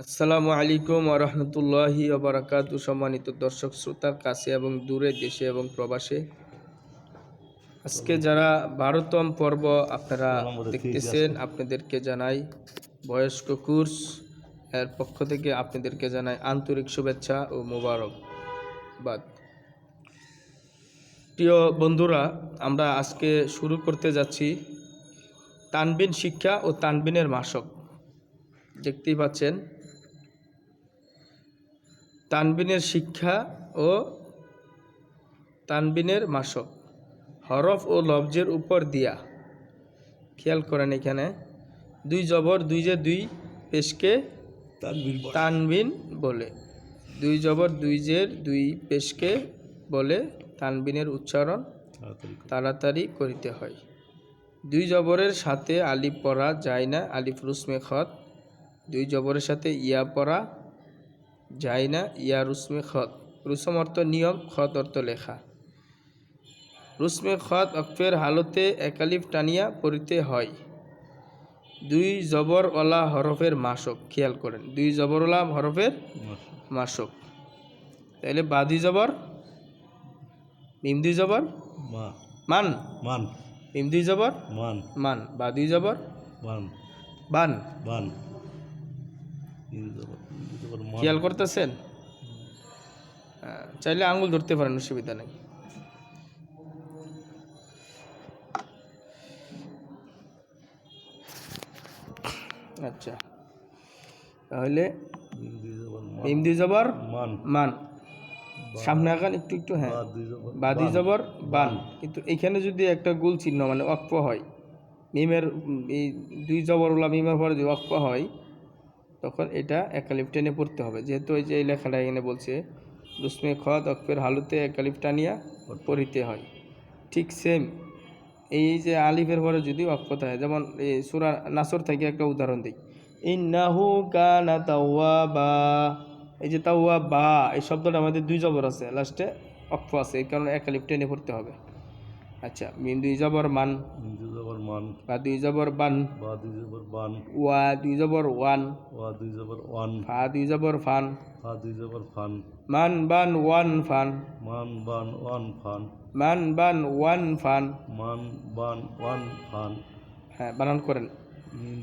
আসসালামু আলাইকুম আরহামতুল্লাহি আবরাকাত সম্মানিত দর্শক শ্রোতা কাছে এবং দূরে দেশে এবং প্রবাসে আজকে যারা বারোতম পর্ব আপনারা দেখতেছেন আপনাদেরকে জানাই বয়স্ক কোর্স। এর পক্ষ থেকে আপনাদেরকে জানাই আন্তরিক শুভেচ্ছা ও মোবারকবাদ। প্রিয় বন্ধুরা আমরা আজকে শুরু করতে যাচ্ছি তানবিন শিক্ষা ও তানবিনের মাসক। দেখতেই পাচ্ছেন তানবিনের শিক্ষা ও তানবিনের মাসক। হরফ ও লফজের উপর দিয়া। খেয়াল করেন এখানে। দুই জবর দুই যে দুই পেশকে তানবিন বলে। দুই জবর দুই জের দুই পেশকে বলে তানবিনের উচ্চারণ তাড়াতাড়ি করিতে হয়। দুই জবরের সাথে আলিফ পড়া যায় না আলিফ রুসমে খত। দুই জবরের সাথে ইয়া পড়া যায় না ইয়া রুসমে খত। রুসম অর্থ নিয়ম খত অর্থ লেখা। রুসমে খত অক্ষের হালতে একালিফ টানিয়া পড়িতে হয়। দুই জবর ওলা হরফের মাসক খেয়াল করেন দুই জবর ওলা হরফের মাসক। তাহলে বাদি জবর মিম জবর মান। মান। মিম জবর মান। মান। বাদি জবর মান। বান। বান। জবর খেয়াল করতেছেন? চাইলে আঙ্গুল ধরতে পারেন অসুবিধা নেই। আচ্ছা তাহলে জবর মান মিম দুই জবর মান। মান। সামনে আগান একটু একটু হ্যাঁ। বাদি জবর বান কিন্তু এখানে যদি একটা গোল চিহ্ন মানে অক্ষ হয় মিমের এই দুই জবরওয়ালা মিমের পরে যদি অক্ষ হয় তখন এটা একালিফ টেনে পড়তে হবে। যেহেতু ওই যে এই লেখাটা এখানে বলছে রুসমে খদ অক্ষের হালুতে একালিফ টানিয়া পড়িতে হয়। ঠিক সেম এই যে আলিফের পরে যদি অক্ষ থাকে, যেমন এই সুরা নাসর থেকে একটা উদাহরণ দিই। ইন্নাহু কানা তাওয়াবা। এই যে তাওয়া বা এই শব্দটা আমাদের দুই জবর আছে, লাস্টে অক্ষ আছে, এই কারণে একালিফ টেনে পড়তে হবে। আচ্ছা মিন দুই জবর মান। মান বা দুই জবর বান বা দুই জবর বান ওয়া দুই জবর ওয়ান ওয়া দুই জবর ওয়ান ফা দুই জবর ফান ফা দুই জবর ফান মান বান ওয়ান ফান মান বান ওয়ান ফান মান বান ওয়ান ফান মান বান ওয়ান ফান হ্যাঁ বানান করেন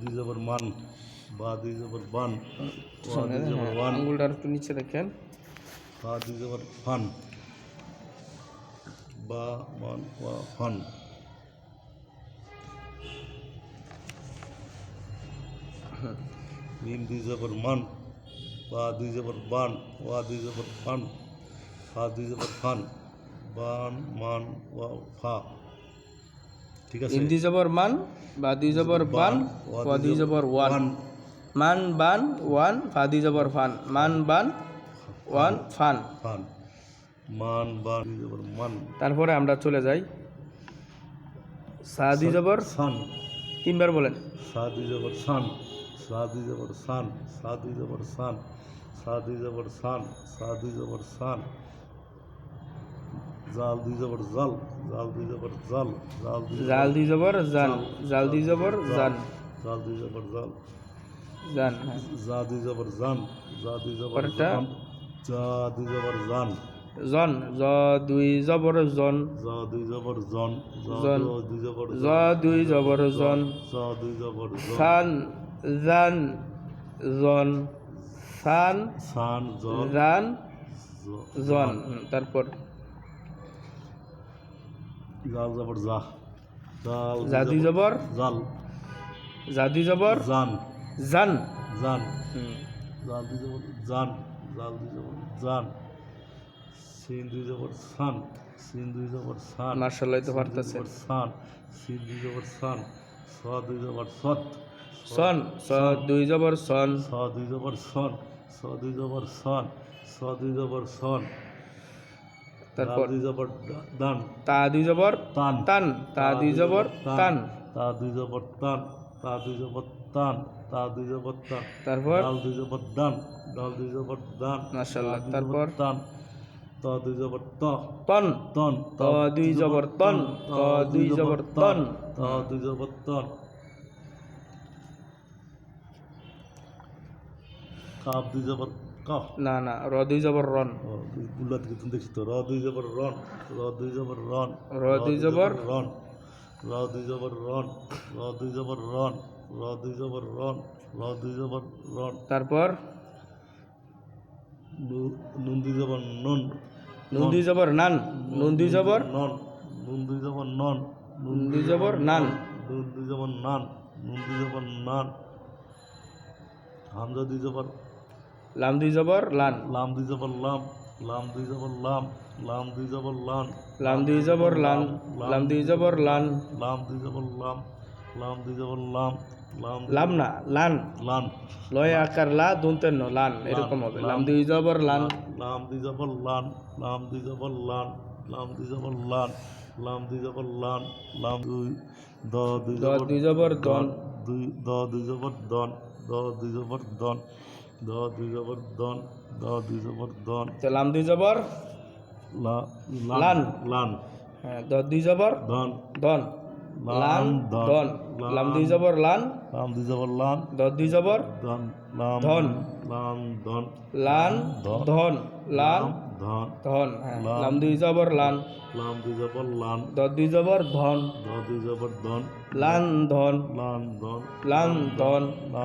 দুই জবর মান বা দুই জবর বান ওয়া দুই জবর ওয়ান আঙ্গুলটা একটু নিচে দেখেন ফা দুই জবর ফান বা মান ওয়া ফান মিম দুই জবর মান বা দুই জবর বান ওয়া দুই জবর ফা দুই জবর ফান বান মান ওয়া ফা ঠিক আছে দুই জবর মান বা দুই জবর বান ওয়া দুই জবর ওয়ান মান বান ওয়ান ফা দুই জবর ফান মান বান ওয়ান ফান ফান মান বান দুই জবর মান তারপরে আমরা চলে যাই সা দুই জবর সান তিনবার বলেন সা দুই জবর সান সা দুই জবর সান সা দুই জবর সান সা দুই জবর সান সা দুই জবর সান জাল দুই জবর জাল জাল দুই জবর জাল জাল দুই জাল জবর জান জাল দুই জবর জান জাল দুই জবর জাল জান হ্যাঁ। জা দুই জবর জান জা দুই জবর? জান জা দুই জবর জান জন জ দুই জবর জন জা দুই জবর জন জন। দুই জবর জ দুই জবর জন জা দুই জবর সান জান জন সান সান জান জন। তারপর জাল জবর জা। জাল জা দুই জবর। জাল। জা দুই জবর। জান। জান। জান। জাল দুই জবর জান। জাল দুই জবর জান। সিন দুই জবর সান। সিন দুই জবর সান। মার্শাল্লাহ তো দুই সান। সিন দুই জবর সান। স দুই জবর সৎ। সন স দুই জবর সন স দুই জবর সন স দুই জবর সন স দুই জবর সন তারপর দুই জবর দান তা দুই জবর তান তান তা দুই জবর তান তা দুই জবর তান তা দুই জবর তান তা দুই জবর তান তারপর ডাল দুই জবর দান ডাল দুই জবর দান মাশাআল্লাহ, তারপর? তান ত দুই জবর ত তন তন ত দুই জবর তন ত দুই জবর তন ত দুই জবর তন কাপ দুই জবর কাফ না না র দুই জবর রন গুল্লা থেকে তুমি দেখছি তো র দুই জবর রন র দুই জবর রন র দুই জবর রন র দুই জবর রন র দুই জবর রন র দুই জবর রন র দুই জবর রন তারপর নু- নুন দুই জবর নন নুন দুই জবর নান নুন দুই জবর নন নুন দুই জবর নন নুন দুই জবর নান নুন দুই জবর নান নুন দুই জবর নান হামজা দুই জবর লাম দুই জবর লান লাম দুই জবর লাম লাম দুই জবর লাম লাম দুই জবর লান লাম দুই জবর লান লাম দুই জবর লান লাম দুই জবর লাম লাম দুই জবর লাম লাম লাম না লান লান লয় আকার লা দুনতেন ন লান এরকম হবে লাম দুই জবর লান লাম দুই জবর লান লাম দুই জবর লান লাম দুই জবর লান লাম দুই জবর লান লাম দুই দ দুই জবর দুই জবর দন দুই দ দুই জবর দন দ দুই জবর দন দ দুই জবর দন দ দুই জবর দন। তো লাম দুই জবর? লান। লান। হ্যাঁ দ দুই জবর? দন। দন। লান দন। লাম দুই জবর লান? লাম দুই জবর লান। দ দুই জবর? দন লাম। ধন। লাম ধন লান ধন। ধন। লান ধন। ধন। হ্যাঁ লাম। লাম দুই জবর লান। লাম দুই জবর লান। দ দুই জবর ধন। দ দুই জবর ধন লান ধন। লান ধন। লান ধন।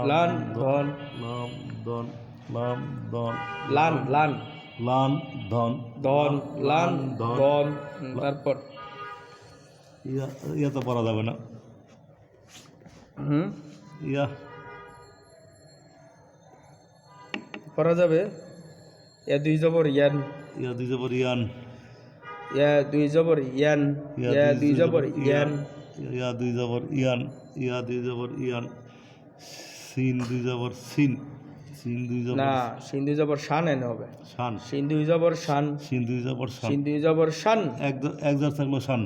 লান ধন। লাম ধন লাম ধন লান লান। লান ধন ধন লান ধন। তারপর? ইয়া ইয়া তো পড়া যাবে না। হুম? ইয়া। করা যাবে? ইয়া দুই জবর ইয়ান। ইয়া দুই জবর ইয়ান। ইয়া দুই জবর ইয়ান। ইয়া দুই জবর ইয়ান। ইয়া দুই জবর ইয়ান। ইয়া দুই জবর ইয়ান। সিন দুই জবর সিন। না সিন্ধু জবর শান এনে হবে। শান। সিন্ধু জবর শান। সিন্ধু জবর শান। সিন্ধু জবর শান। এক এক থাকল শান।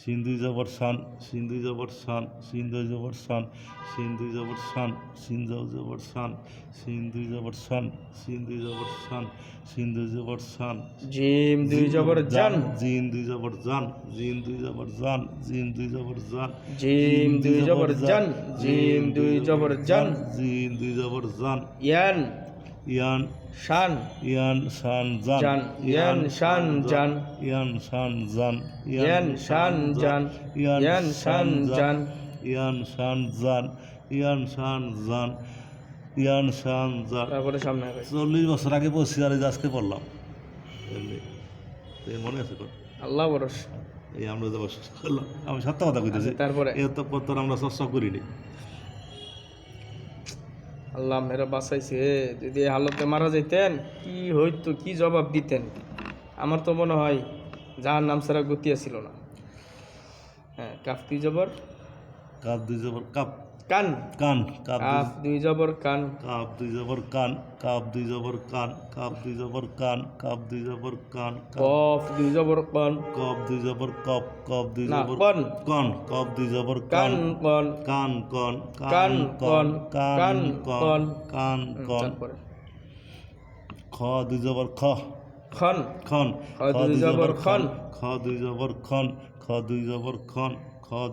সিন জবর শান সিন জবর শান সিন জবর শান সিন জবর শান সিন জবর শান সিন জবর শান সিন জবর শান সিন দুই জবর শান। জিম দুই জবর জান জিন। দুই জবর জান জিন দুই জবর জান জিন দুই জবর জান। জিম দুই জবর জান জিম দুই জবর জান। জিন দুই জবর জান। ইয়ান। ইয়ান শান। ইয়ান শান জান। জান। ইয়ান শান জান। ইয়ান শান জান। ইয়ান শান জান। ইয়ান শান জান। ইয়ান শান জান। ইয়ান শান জান। ইয়ান শান জান। তারপরে সামনে চল্লিশ বছর আগে পড়ছি আর আজকে পড়লাম। মনে আছে আল্লাহ বরস এই আমরা করলাম আমি সত্য কথা কইতেছি। তারপরে? এ তো পত্তর আমরা চর্চা করিনি। আল্লাহ মেরা বাঁচাইছে। যদি হালতে মারা যেতেন কি হইতো, কি জবাব দিতেন? আমার তো মনে হয় যার নাম ছাড়া গতি ছিল না। হ্যাঁ কাপ দুই জবর? কাপ দুই জবর কাপ কান কান কাপ কাফ দুই জবর কান কাপ দুই জবর কান কাপ দুই জবর কান কাপ দুই জবর কান কাপ দুই জবর কান কাপ কফ দুই জবর কন কপ দুই জবর কপ কপ দুই জবর কন কন কপ দুই জবর কান কান কন কান কন কান কন, কান কান কন কন। খ দুই জবর খ খন খন খ দুই জবর খন। খ দুই জবর খন খ দুই জবর খন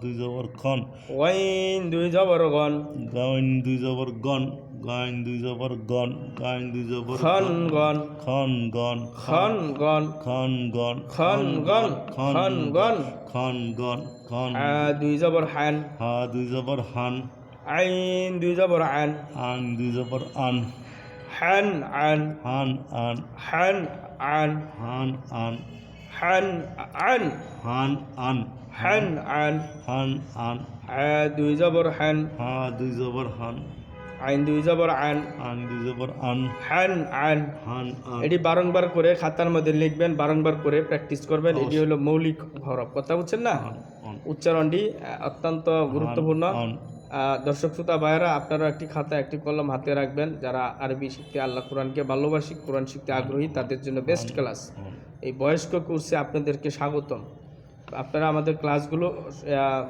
দুই জবর খন। ওয়াইন দুই জবর গন। গাইন দুই জবর গন গাইন দুই জবর গন গাইন দুই জবর খন গন। খন গন। খন গন। খন গন। খন গন। খন গন। খন গন। খন আ দুই জবর হান। হা দুই জবর হান। আইন দুই জবর আন। আন দুই জবর আন। হান আন। হান আন। হান আন। হান আন। হান আন। হান আন। হান আন। হান আন। আ দুই জবর হান। হা দুই জবর হান। আইন দুই জবর আন। আন দুই জবর আন। হান আন। হান এটি বারংবার করে খাতার মধ্যে লিখবেন বারংবার করে প্র্যাকটিস করবেন। এটি হলো মৌলিক হরফ কথা বুঝছেন না? উচ্চারণটি অত্যন্ত গুরুত্বপূর্ণ। দর্শক শ্রোতা ভাইয়েরা আপনারা একটি খাতা একটি কলম হাতে রাখবেন। যারা আরবি শিখতে আল্লাহ কোরআনকে ভালোবাসি কোরআন শিখতে আগ্রহী তাদের জন্য বেস্ট ক্লাস এই বয়স্ক কোর্সে আপনাদেরকে স্বাগতম। আপনারা আমাদের ক্লাসগুলো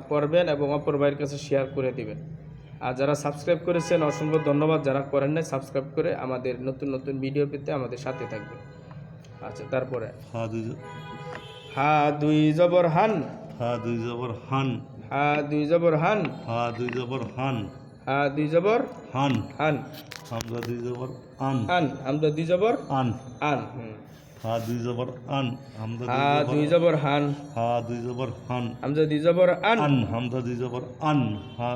করবেন এবং অপর ভাইয়ের কাছে শেয়ার করে দিবেন। আর যারা সাবস্ক্রাইব করেছেন অসংখ্য ধন্যবাদ। যারা করেন নাই সাবস্ক্রাইব করে আমাদের নতুন নতুন ভিডিও পেতে আমাদের সাথে থাকবে আচ্ছা তারপরে। হা দুই জবর হান। হা দুই জবর হান। হা দুই জবর হান। হা দুই জবর হান। হা দুই জবর হান। হান। হামজা দুই জবর আন। আন। হামজা দুই জবর আন। আন। হুম। হা দুই জবর আন হামজা হা দুই জবর হান হা দুই জবর হান হামজা দুই জবর আন আন হামজা দুই জবর আন হা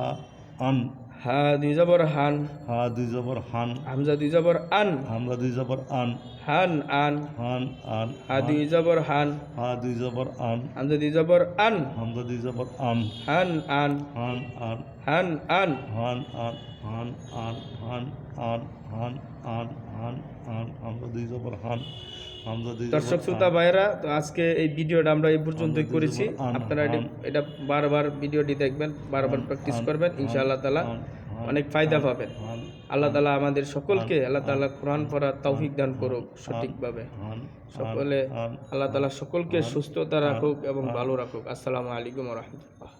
আন হা দুই জবর হান হা দুই জবর হান হামজা দুই জবর আন হামজা দুই জবর আন হান আন হান আন হা দুই জবর হান হা দুই জবর আন হামজা দুই জবর আন হামজা দুই জবর আন হান আন হান আন হান আন হান আন হান আন হান আন হান আন হান আন হামজা দুই জবর হান দর্শক শ্রোতা ভাইরা তো আজকে এই ভিডিওটা আমরা এই পর্যন্তই করেছি। আপনারা এটা বারবার ভিডিওটি দেখবেন বারবার প্র্যাকটিস করবেন ইনশাআল্লাহ তালা অনেক ফায়দা পাবেন। আল্লাহ তালা আমাদের সকলকে আল্লাহ তালা কোরআন পড়ার তৌফিক দান করুক সঠিকভাবে। সকলে আল্লাহ তালা সকলকে সুস্থতা রাখুক এবং ভালো রাখুক। আসসালামু আলাইকুম রহমতুল্লাহ।